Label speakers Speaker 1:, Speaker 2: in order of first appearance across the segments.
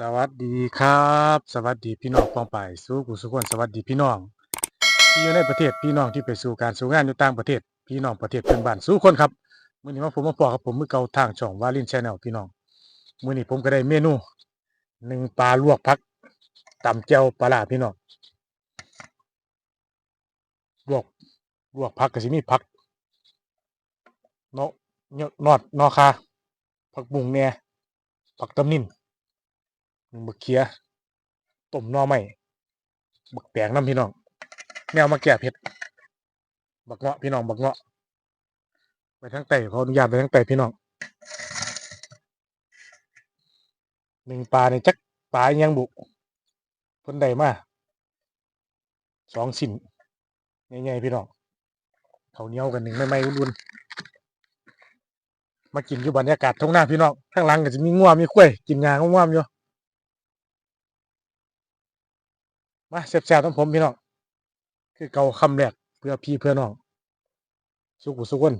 Speaker 1: สวัสดีครับ สวัสดีพี่น้องปองไปายสู้กุสุคนสวัสดีพี่น้อง ที่อยู่ในประเทศพี่น้องที่ไปสู่การสู่งานอยู่ต่างประเทศ พี่น้องประเทศเพื่อนบ้านสู้คนครับมื้อนี้มาผมมาพอกับผมมือเก่าทางช่องวาลินแชนแนลพี่น้องมื้อนี้ผมก็ได้เมนูหนึ่งปลาลวกผักตำแจ่วปลาร้าพี่น้องลวกลวกผักก็สิมีผักเนาะเนาะนอดนอคาผักบุ้งแหน่ยผักตำนิน บักเขียต้มน่อไม้บักแตงน้ำพี่น้องแนวมาแก้เผ็ดบักเงาะพี่น้องบักเงาะไปทั้งไตขออนุญาตไปทั้งไตพี่น้องหนึ่งปลาในจักปลายังบุเพิ่นได้มาสองสินใหญ่ๆพี่น้องเขาเหนียวกันหนึ่งไม่ไม่อุ่นๆมากินอยู่บรรยากาศทุ่งหน้าพี่น้องข้างหลังก็จะมีง่วมีกล้วย กินงาง่วมๆอยู่ มาแซ่บๆต้องผมพี่น้องคือเกาคำแรกเพื่อพี่เพื่อน้อง สุกุสุกคน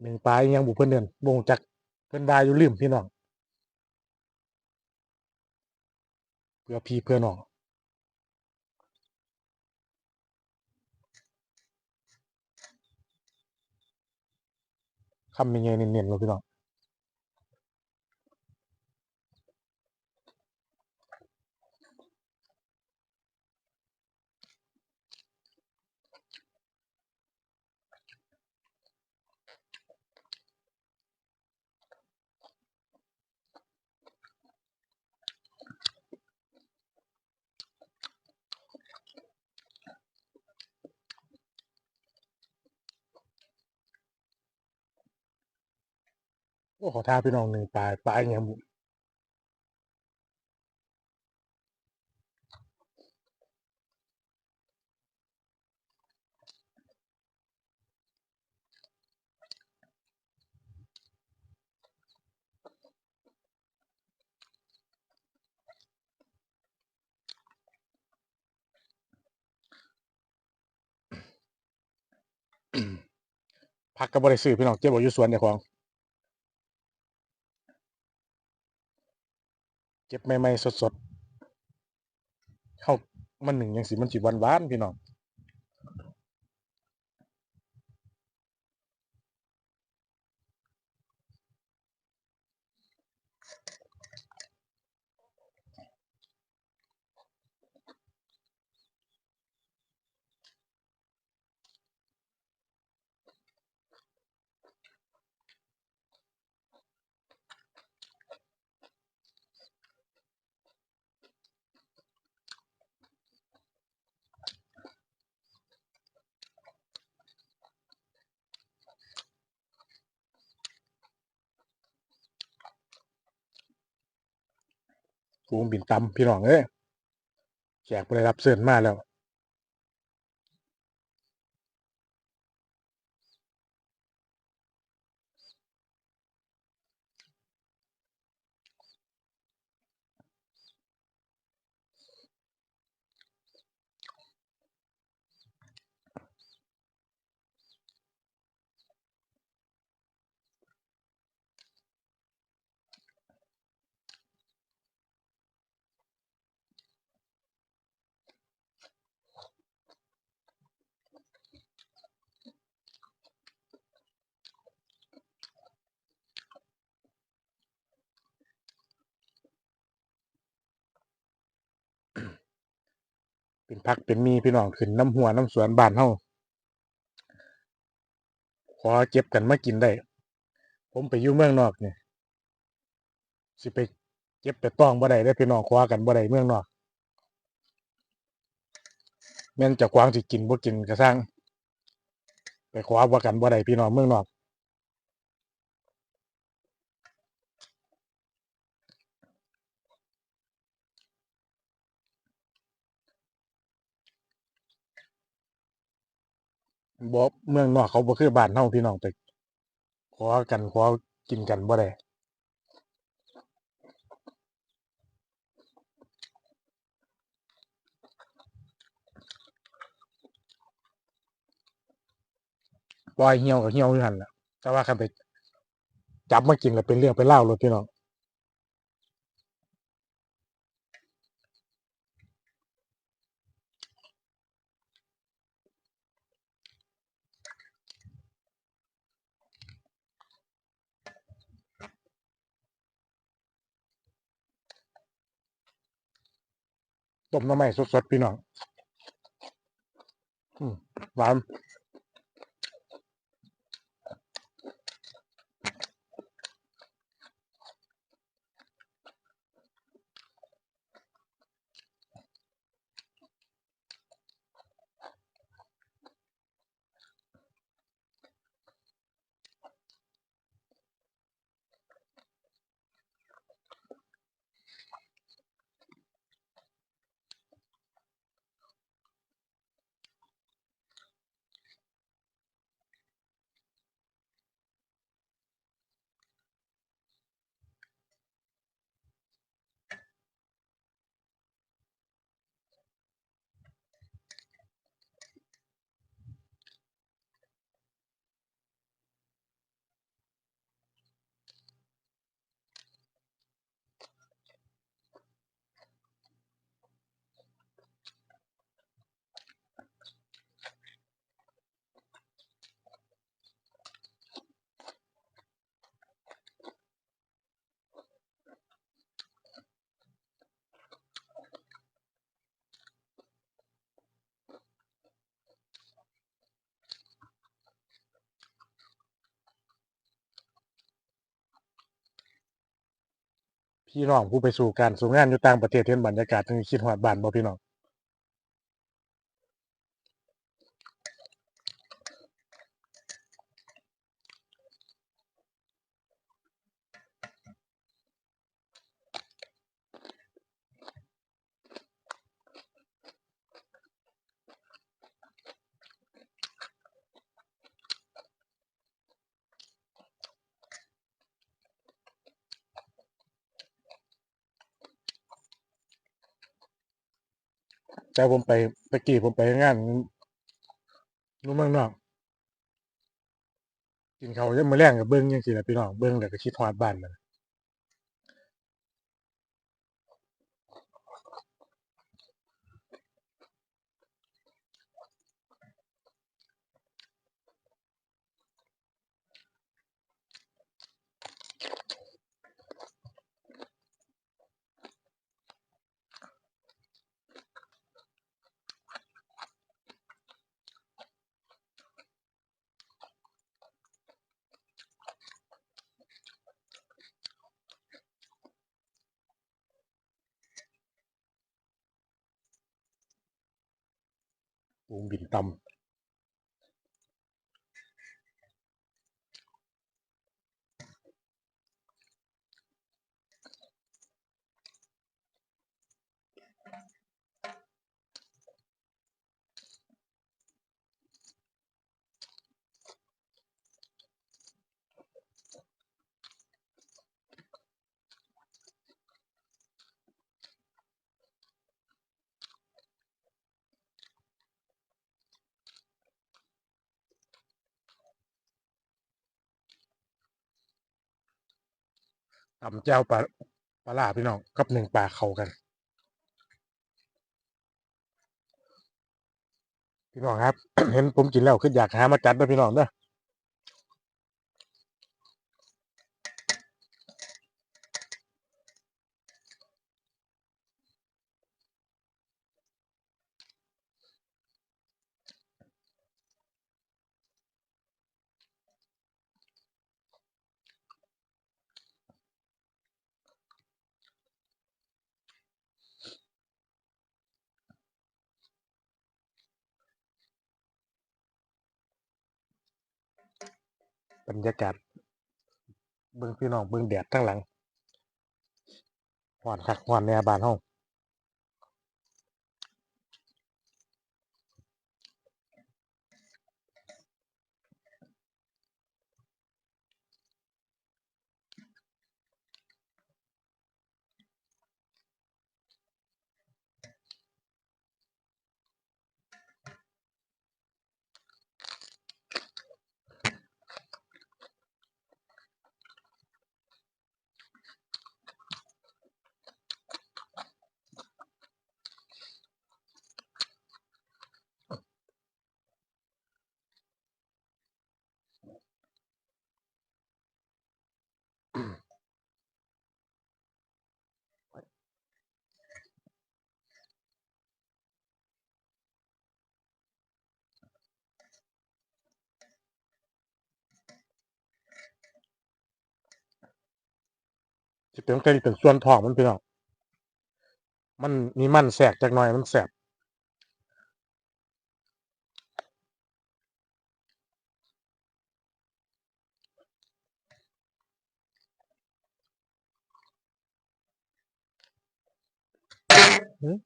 Speaker 1: หนึ่งปลายยังบุเพื่อนเดินวงจักเพื่อนดาอยู่ลืมพี่น้องเพื่อพี่เพื่อน้องคำยังไงเนียนๆเลยพี่น้อง โอ้ขอท้าพี่น้องหนึ่งปลายปลายยังบุพักกับบริสื่อพี่น้องเจ็บบอกยู่สวนเดี๋ยของ ก็บใหม่ๆสดๆเข้ามันหนึ่งยังสิมันสิหวานๆพี่น้อง กูบินตำพี่น้องเอ้ยแขกได้รับเสิญมาแล้ว เป็นพักเป็นมีพี่น้องขึ้นน้ำหัวน้ำสวนบ้านเฮาขอเก็บกันมากินได้ ผมไปอยู่เมืองนอกเนี่ยสิไปเก็บไปต้องบ่ได้ได้พี่น้องขอกันบ่ได้เมืองนอกแม่นจะกวางสิกินบ่กินก็สร้าง ไปขอบ่กันบ่ได้พี่น้องเมืองนอก บ่เมืองนอกเขาบ่คือบ้านเฮาพี่น้องไปขอกันขอกินกันบ่ได้ปล่อยเหี่ยวก็เหี่ยวอยู่หั่นแหละแต่ว่าคันไปจับมากินแล้วเป็นเรื่องเป็นราวเลยพี่น้อง ต้มน้ำไม้สดๆพี่น้องหวาน พี่น้องผู้ไปสู่การสู่งานอยู่ต่างประเทศเห็นบรรยากาศจังสิคิดฮอดบ้านบ่พี่น้อง แต่ผมไปตะกี้ผมไปงานนู่นเมืองนอกกินเขาวยังมาแลงกับเบิ้งยังสิแหละพี่น้องเบิ้งแล้วก็คิดทอดบ้านมัน ปูงบิ ตำตำแจ้วปลาปลาลาพี่น้องกับหนึ่งปลาเขากัน พี่น้องครับ เห็นผมกินแล้วคืออยากหามาจัดด้วยพี่น้องเด้อ บรรยากาศเบื้องพี่น้องเบื้องแดดทั้งหลังฮ้อนคักหอนแหน่บ้านห้องาสิเป็นไก่เป็นส่วนท้องมันพี่น้องมันมีมันแสกจากหน่อยมันแสบหือ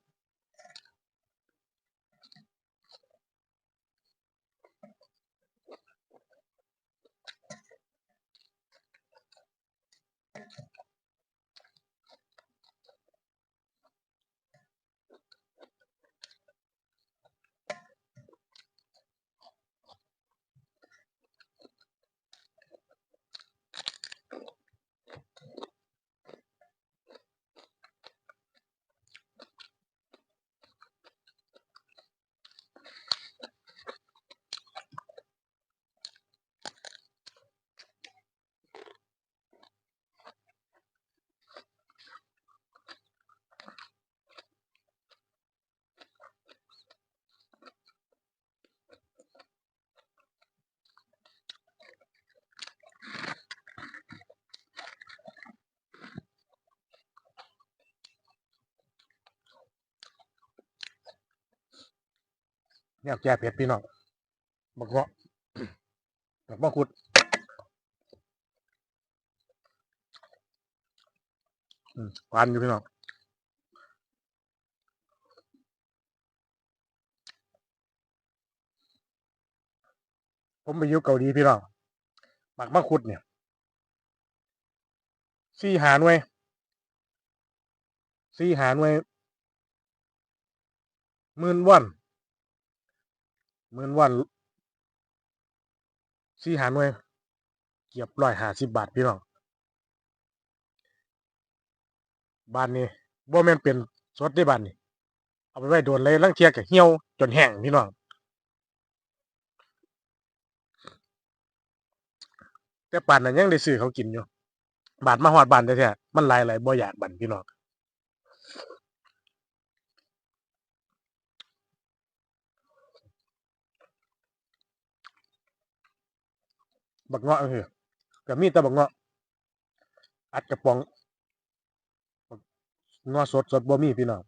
Speaker 1: แนวแก้เผ็ดพี่น้องบักเงาะบักมะขุดหวานอยู่พี่น้องผมไปอยู่เกาหลีพี่น้องบักมะขุดเนี่ยสี่หาน่วยสี่หาน่วยหมื่นวอ นหมื่นวอนสี่หาหน่วยเกียบร้อยหาสิบบาทพี่น้องบ้านนี้บ่แม่นเป็นสดได้บ้านนี้ เอาไปไว้โดนเลยลังเทียกับเหี่ยวจนแห้งพี่น้องแต่ป่านนั้นยังได้ซื้อเขากินอยู่บาทมาฮอดบ้านแท้ๆมันหลายหลายบ่อยากบันพี่น้อง บักเงาะเออก็มีแต่บักเงาะอัดกระป๋องเงาะสดสดบ่มีพี่น้อง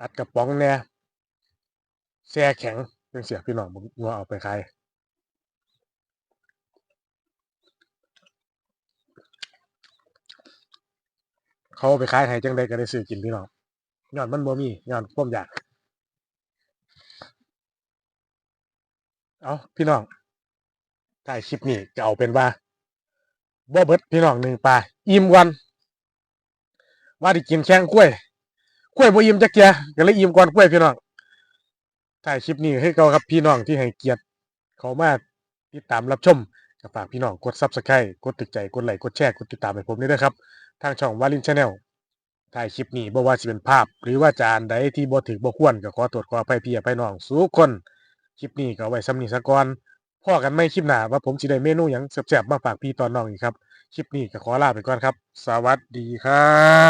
Speaker 1: อัดกระป๋องแน่แช่แข็งเจังเสียพี่น้องเงาะเอาไปขายเขาไปขายให้จังไดก็ได้ซื้อกินพี่น้อง ย้อนมันบ่มีย้อนความอยาก เอาพี่น้องถ่ายคลิปนี้ก็เอาเป็นว่าบ่เบิดพี่น้องหนึ่งปลาอิ่มก่อนว่าได้กินแข้งกล้วยกล้วยบ่อิ่มจักเที่ยก็เลยอิ่มก่อนกล้วยพี่น้องถ่ายคลิปนี้ให้เก่าครับพี่น้องที่ให้เกียรติเขามาติดตามรับชมก็ฝากพี่น้องกด Subscribe กดติดใจ กดไลค์ กดแชร์ กดติดตามให้ผมด้วยนะครับ ทางช่องวาลินชาแนล ถ่ายคลิปนี้บ่ว่าสิเป็นภาพ หรือว่าจานใดที่บ่ถึกบ่ควรก็ขอตรวจขออภัยพี่อภัยน้องสู้คนคลิปนี้ก็ไว้ซ้ำนี้ซะก่อนพ่อกันไม่คลิปหน้าว่าผมสิได้เมนูหยังแซ่บๆมาฝากพี่ตอนน้องอีกครับ คลิปนี้ก็ขอลาไปก่อนครับ สวัสดีครับ